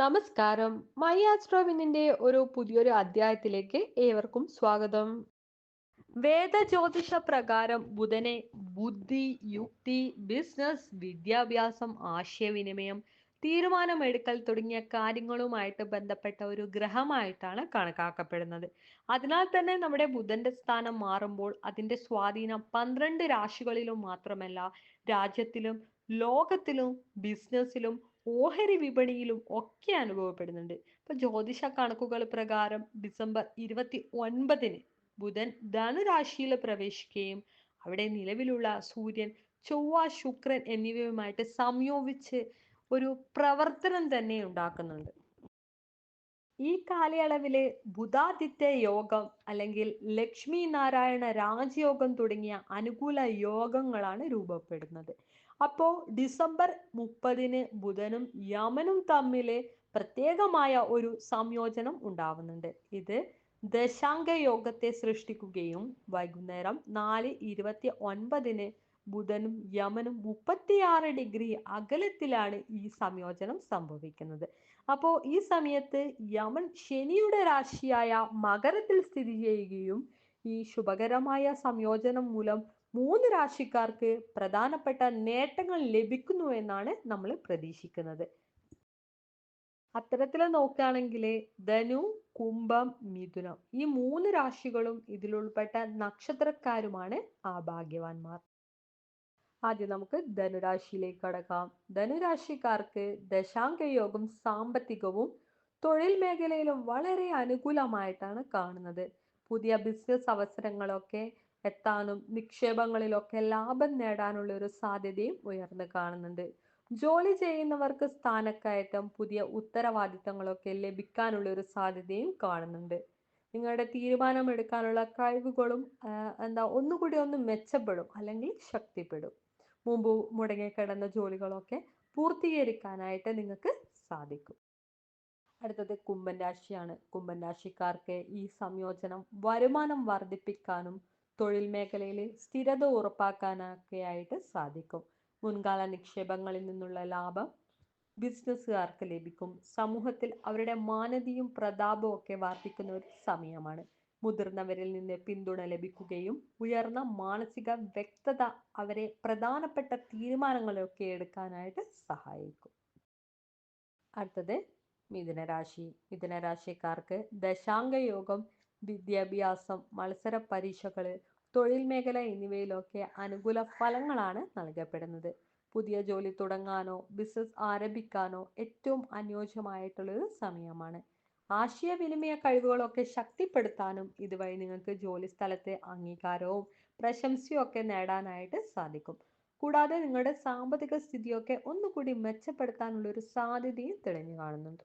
നമസ്കാരം. മൈ ആസ്ട്രോവിനിന്റെ ഒരു പുതിയൊരു അധ്യായത്തിലേക്ക് ഏവർക്കും സ്വാഗതം. വേദ ജ്യോതിഷ പ്രകാരം ബുധനെ ബുദ്ധി യുക്തി ബിസിനസ് വിദ്യാഭ്യാസം ആശയവിനിമയം തീരുമാനമെടുക്കൽ തുടങ്ങിയ കാര്യങ്ങളുമായിട്ട് ബന്ധപ്പെട്ട ഒരു ഗ്രഹമായിട്ടാണ് കണക്കാക്കപ്പെടുന്നത്. അതിനാൽ തന്നെ നമ്മുടെ ബുധന്റെ സ്ഥാനം മാറുമ്പോൾ അതിന്റെ സ്വാധീനം പന്ത്രണ്ട് രാശികളിലും മാത്രമല്ല രാജ്യത്തിലും ലോകത്തിലും ബിസിനസ്സിലും ഓഹരി വിപണിയിലും ഒക്കെ അനുഭവപ്പെടുന്നുണ്ട്. ഇപ്പൊ ജ്യോതിഷ കണക്കുകൾ പ്രകാരം ഡിസംബർ ഇരുപത്തി ഒൻപതിന് ബുധൻ ധനുരാശിയിൽ പ്രവേശിക്കുകയും അവിടെ നിലവിലുള്ള സൂര്യൻ ചൊവ്വ ശുക്രൻ എന്നിവയുമായിട്ട് സംയോജിച്ച് ഒരു പ്രവർത്തനം തന്നെ ഉണ്ടാക്കുന്നുണ്ട്. ഈ കാലയളവിൽ ബുധാദിത്യ യോഗം അല്ലെങ്കിൽ ലക്ഷ്മി നാരായണ രാജയോഗം തുടങ്ങിയ അനുകൂല യോഗങ്ങളാണ് രൂപപ്പെടുന്നത്. അപ്പോ ഡിസംബർ മുപ്പതിന് ബുധനും യമനും തമ്മിൽ പ്രത്യേകമായ ഒരു സംയോജനം ഉണ്ടാവുന്നുണ്ട്. ഇത് ദശാംഗ യോഗത്തെ സൃഷ്ടിക്കുകയും വൈകുന്നേരം നാല് ഇരുപത്തി ഒൻപതിന് ബുധനും യമനും മുപ്പത്തിയാറ് ഡിഗ്രി അകലത്തിലാണ് ഈ സംയോജനം സംഭവിക്കുന്നത്. അപ്പോ ഈ സമയത്ത് യമൻ ശനിയുടെ രാശിയായ മകരത്തിൽ സ്ഥിതി ചെയ്യുകയും ഈ ശുഭകരമായ സംയോജനം മൂലം മൂന്ന് രാശിക്കാർക്ക് പ്രധാനപ്പെട്ട നേട്ടങ്ങൾ ലഭിക്കുന്നു എന്നാണ് നമ്മൾ പ്രതീക്ഷിക്കുന്നത്. അത്തരത്തിൽ നോക്കുകയാണെങ്കിൽ ധനു കുംഭം മിഥുനം ഈ മൂന്ന് രാശികളും ഇതിലുൾപ്പെട്ട നക്ഷത്രക്കാരുമാണ് ആ ഭാഗ്യവാന്മാർ ആദ്യം നമുക്ക് ധനുരാശിയിലേക്ക് കടക്കാം. ധനുരാശിക്കാർക്ക് ദശാംഗ യോഗം സാമ്പത്തികവും തൊഴിൽ മേഖലയിലും വളരെ അനുകൂലമായിട്ടാണ് കാണുന്നത്. പുതിയ ബിസിനസ് അവസരങ്ങളൊക്കെ എത്താനും നിക്ഷേപങ്ങളിലൊക്കെ ലാഭം നേടാനുള്ള ഒരു സാധ്യതയും ഉയർന്നു കാണുന്നുണ്ട്. ജോലി ചെയ്യുന്നവർക്ക് സ്ഥാനക്കയറ്റം പുതിയ ഉത്തരവാദിത്തങ്ങളൊക്കെ ലഭിക്കാനുള്ള ഒരു സാധ്യതയും കാണുന്നുണ്ട്. നിങ്ങളുടെ തീരുമാനമെടുക്കാനുള്ള കഴിവുകളും എന്താ ഒന്നുകൂടി ഒന്ന് മെച്ചപ്പെടും അല്ലെങ്കിൽ ശക്തിപ്പെടും. മുമ്പ് മുടങ്ങിക്കിടന്ന ജോലികളൊക്കെ പൂർത്തീകരിക്കാനായിട്ട് നിങ്ങൾക്ക് സാധിക്കും. അടുത്തത് കുംഭൻ രാശിയാണ്. കുംഭൻ രാശിക്കാർക്ക് ഈ സംയോജനം വരുമാനം വർദ്ധിപ്പിക്കാനും തൊഴിൽ മേഖലയിൽ സ്ഥിരത ഉറപ്പാക്കാനൊക്കെയായിട്ട് സാധിക്കും. മുൻകാല നിക്ഷേപങ്ങളിൽ നിന്നുള്ള ലാഭം ബിസിനസ്സുകാർക്ക് ലഭിക്കും. സമൂഹത്തിൽ അവരുടെ മാനതിയും പ്രതാപവും ഒക്കെ വർദ്ധിക്കുന്ന ഒരു സമയമാണ്. മുതിർന്നവരിൽ നിന്ന് പിന്തുണ ലഭിക്കുകയും ഉയർന്ന മാനസിക വ്യക്തത അവരെ പ്രധാനപ്പെട്ട തീരുമാനങ്ങളൊക്കെ എടുക്കാനായിട്ട് സഹായിക്കും. അടുത്തത് മിഥുനരാശി. മിഥുനരാശിക്കാർക്ക് ദശാംഗ യോഗം വിദ്യാഭ്യാസം മത്സര പരീക്ഷകൾ തൊഴിൽ മേഖല എന്നിവയിലൊക്കെ അനുകൂല ഫലങ്ങളാണ് നൽകപ്പെടുന്നത്. പുതിയ ജോലി തുടങ്ങാനോ ബിസിനസ് ആരംഭിക്കാനോ ഏറ്റവും അനുയോജ്യമായിട്ടുള്ളൊരു സമയമാണ്. ആശയവിനിമയ കഴിവുകളൊക്കെ ശക്തിപ്പെടുത്താനും ഇതുവഴി നിങ്ങൾക്ക് ജോലി സ്ഥലത്തെ അംഗീകാരവും പ്രശംസയും ഒക്കെ നേടാനായിട്ട് സാധിക്കും. കൂടാതെ നിങ്ങളുടെ സാമ്പത്തിക സ്ഥിതിയൊക്കെ ഒന്നുകൂടി മെച്ചപ്പെടുത്താനുള്ള ഒരു സാധ്യതയും തെളിഞ്ഞു കാണുന്നുണ്ട്.